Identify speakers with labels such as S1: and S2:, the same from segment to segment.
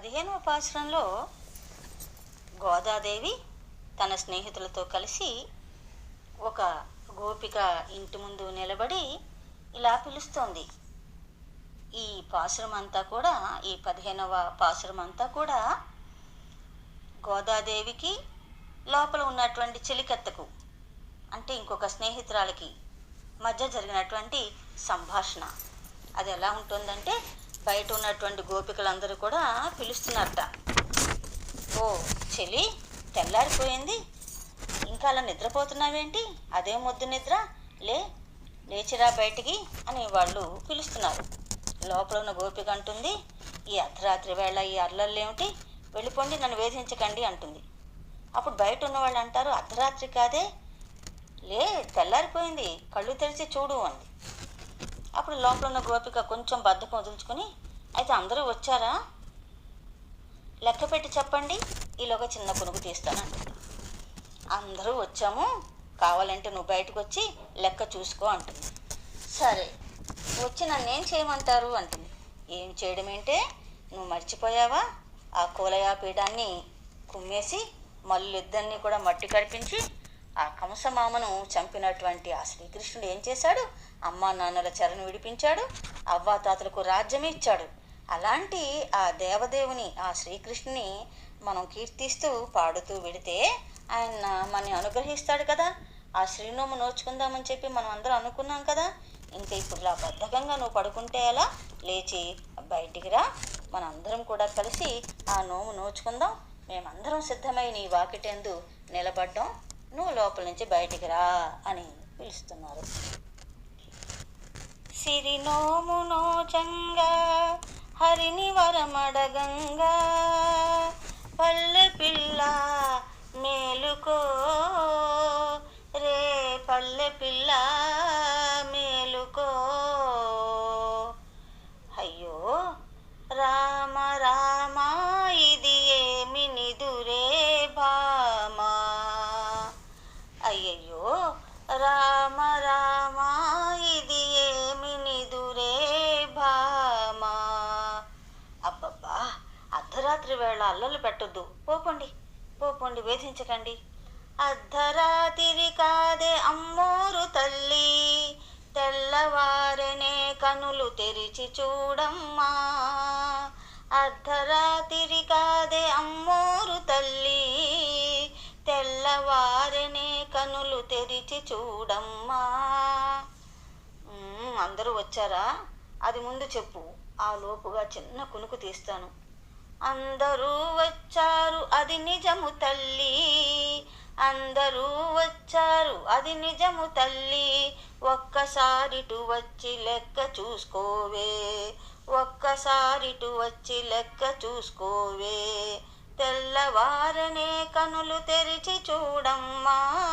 S1: పదిహేనవ పాశ్రంలో గోదాదేవి తన స్నేహితులతో కలిసి ఒక గోపిక ఇంటి ముందు నిలబడి ఇలా పిలుస్తోంది. ఈ పాసురం అంతా కూడా ఈ పదిహేనవ పాసురం అంతా కూడా గోదాదేవికి లోపల ఉన్నటువంటి చెలికత్తకు అంటే ఇంకొక స్నేహితురాలకి మధ్య జరిగినటువంటి సంభాషణ. అది ఎలా ఉంటుందంటే బయట ఉన్నటువంటి గోపికలందరూ కూడా పిలుస్తున్నారట. ఓ చెలి తెల్లారిపోయింది. ఇంకా అలా నిద్రపోతున్నావేంటి? అదే మొద్దు నిద్ర? లే లేచిరా బయటికి అని వాళ్ళు పిలుస్తున్నారు. లోపల ఉన్న గోపిక అంటుంది ఈ అర్ధరాత్రి వేళ ఈ అర్లల్లేమిటి వెళ్ళిపోండి నన్ను వేధించకండి అంటుంది. అప్పుడు బయట ఉన్న వాళ్ళు అంటారు అర్ధరాత్రి కాదే? లే తెల్లారిపోయింది కళ్ళు తెరిచి చూడు అంది. అప్పుడు లోపల ఉన్న గోపిక కొంచెం బద్దకం వదులుచుకొని అయితే అందరూ వచ్చారా? లెక్క పెట్టి చెప్పండి. ఈలోగా చిన్న పురుగు తీస్తానంటుంది అందరూ వచ్చాము. కావాలంటే నువ్వు బయటకు వచ్చి లెక్క చూసుకో అంటుంది. సరే వచ్చి నన్ను ఏం చేయమంటారు? అంటుంది. ఏం చేయడం ఏంటే నువ్వు మర్చిపోయావా? ఆ కూలయా పీఠాన్ని కుమ్మేసి మళ్ళిద్దరినీ కూడా మట్టి కడిపించి ఆ కంసమామను చంపినటువంటి ఆ శ్రీకృష్ణుడు ఏం చేశాడు? అమ్మా నాన్నల చెరను విడిపించాడు అవ్వాతాతలకు రాజ్యం ఇచ్చాడు. అలాంటి ఆ దేవదేవుని ఆ శ్రీకృష్ణుని మనం కీర్తిస్తూ పాడుతూ వెడితే ఆయన మనని అనుగ్రహిస్తాడు కదా. ఆ శ్రీనోము నోచుకుందామని చెప్పి మనం అందరం అనుకున్నాం కదా. ఇంకా ఇప్పుడు ఇలా బద్ధకంగా నువ్వు పడుకుంటే ఎలా? లేచి బయటికి రా. మనందరం కూడా కలిసి ఆ నోము నోచుకుందాం. మేమందరం సిద్ధమై నీ వాకిటెందు నిలబడ్డాం. నువ్వు లోపల నుంచి బయటికి రా అని పిలుస్తున్నారు. సిరినోము నోచంగా హరిని వరమడగంగా పల్లె పిల్ల మేలుకో రే పల్లె పిల్ల రామ రామ ఇది ఏమి నిదురే భామా? అబ్బబ్బా అర్ధరాత్రి వేళ అల్లలు పెట్టొద్దు. పోపండి పోపండి వేధించకండి. అర్ధరాత్రి కాదే అమ్మోరు తల్లి తెల్లవారనే కనులు తెరిచి చూడమ్మా. అర్ధరాత్రి కాదే అమ్మోరు తల్లి తెల్లవారనే కనులు తెరిచి చూడమ్మా. అందరూ వచ్చారా? అది ముందు చెప్పు. ఆ లోపుగా చిన్న కునుకు తీస్తాను. అందరూ వచ్చారు అది నిజము తల్లి. అందరూ వచ్చారు అది నిజము తల్లి. ఒక్కసారిటు వచ్చి లెక్క చూసుకోవే. ఒక్కసారిటు వచ్చి లెక్క చూసుకోవే. తెల్లవారనే కనులు తెరిచి చూడమ్మా.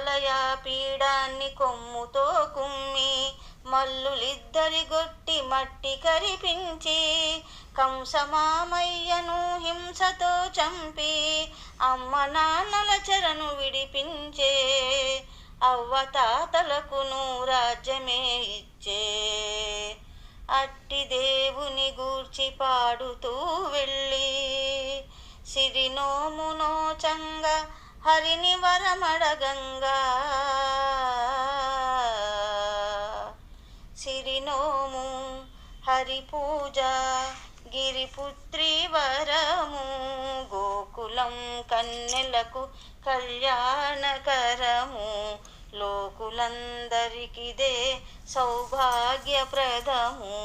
S1: మలయ పీడాన్ని కొమ్ముతో కుమ్మి మల్లులిద్దరి గొట్టి మట్టి కరిపించి కంసమామయ్యను హింసతో చంపి అమ్మ నాన్నల చెరను విడిపించే అవ్వతాతలకును రాజ్యమే ఇచ్చే. అట్టి దేవుని గూర్చి పాడుతూ వెళ్ళి సిరినోమునో చంగా హరిని వరమడగంగా. సిరినోము హరి పూజ గిరిపుత్రి వరము గోకులం కన్నెలకు కళ్యాణకరము లోకులందరికిదే సౌభాగ్యప్రదము.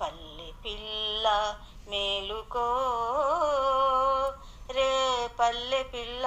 S1: పల్లె పిల్ల మేలుకో పల్లె పిల్ల.